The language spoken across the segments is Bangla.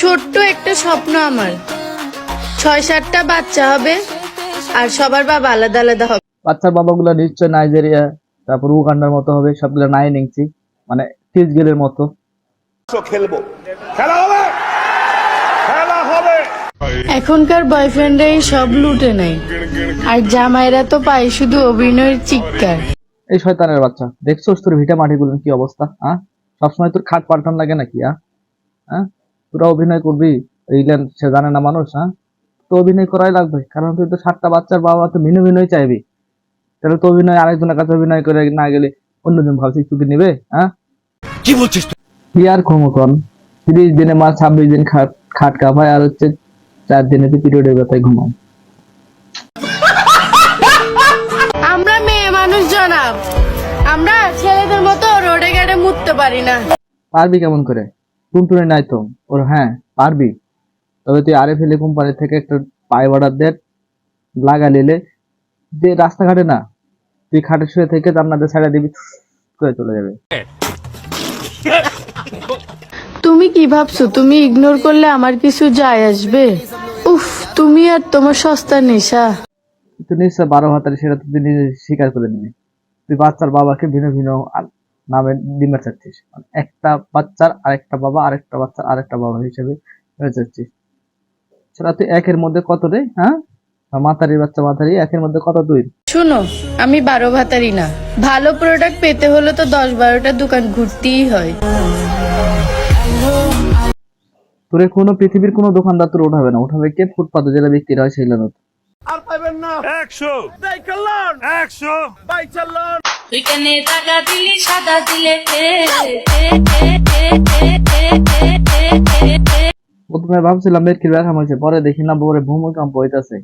ছোট্ট একটা স্বপ্ন আমার। ছয় সাতটা বাচ্চা হবে আর সবার বাবা আলাদা আলাদা হবে। বাচ্চার বাবাগুলো নিশ্চয় নাইজেরিয়া তারপর উগান্ডার মতো হবে সবগুলো নাই নিংছি মানে ফিজ গেলের মতো। খেলব। খেলা হবে! খেলা হবে! এখনকার বয়ফ্রেন্ডরাই সব লুটে নেয়। আর জামাইরা তো পায় শুধু অভিনয়ের চিৎকার। এই শয়তানের বাচ্চা। দেখছোস তোর ভিটা মাটিগুলোর কি অবস্থা হ্যাঁ সবসময় তোর খাট পাল্টান লাগে নাকি হ্যাঁ হ্যাঁ তোরা অভিনয় করবি এইলেন সে জানে না মানুষ হ্যাঁ? তো অভিনয় করাই লাগবে কারণ তুই তো সাতটা বাচ্চার বাবা তো ভিন্ন ভিন্নই চাইবি। তাহলে তো অভিনয় আরেকজনের কাছে অভিনয় করে না গেলে অন্যজন ভাবছিস তোকে নিবে হ্যাঁ? কি বলছিস কি আর ক্ষমকন তিরিশ দিনে মাস ছাব্বিশ দিন খাট খাট কাপায় আর হচ্ছে চার দিনে তুই পিরিয়ডের ব্যথায় ঘুমাও। আমরা মেয়ে মানুষ জনাব। আমরা ছেলেদের মতো রোডে ঘাটে মুততে পারি না। পারবি কেমন করে? টুনটুনি নাই তো? ওর হ্যাঁ পারবি? তবে তুই আরে ফেলে কোম্পানি থেকে একটা পাই অর্ডার দে লাগা নিলে যে রাস্তাঘাটে না। তুই খাটে শুয়ে থেকে জান্নাতে ছেড়ে দিবি করে চলে যাবে। তুমি কি ভাবছ? তুমি ইগনোর করলে আমার কিছু যায় আসবে? উফ তুমি আর তোমার সস্তা নেশা। তুই নিশ্চয় বারো হাতারে সেটা তুই নিজে স্বীকার করে নিবি। তুই বাচ্চার বাবাকে ভিন্ন ভিন্ন আল- নামে ডিমের চাচ্ছিস। মানে একটা বাচ্চার আরেকটা বাবা আরেকটা বাচ্চার আরেকটা বাবা হিসেবে চাচ্ছিস। সেটা তুই একের মধ্যে কত রে হ্যাঁ? আর মাতারি বাচ্চা মাতারি একের মধ্যে কত তুই শুনো আমি বারো ভাতারি না। ভালো প্রোডাক্ট পেতে হলে তো দশ বারোটা দোকান ঘুরতেই হয়। তোরে কোনো পৃথিবীর কোনো দোকানদার তোর উঠাবে না। উঠাবে কে? ফুটপাতে যেটা বিক্রি হয় সেই লানত একশো। একশো। তুই কেন দাগা দিলি সাদা দিলে প্রথমে ভাবছিলাম বেটকির ব্যথা হয়েছে পরে দেখি না পরে ভূমিকম্প হইতাছে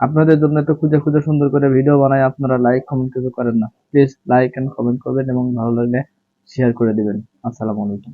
আপনাদের জন্য তো খুঁজে খুঁজে সুন্দর করে ভিডিও বানাই আপনারা লাইক কমেন্ট কিছু করেন না। প্লিজ লাইক এন্ড কমেন্ট করবেন এবং ভালো লাগলে শেয়ার করে দিবেন। আসসালামু আলাইকুম।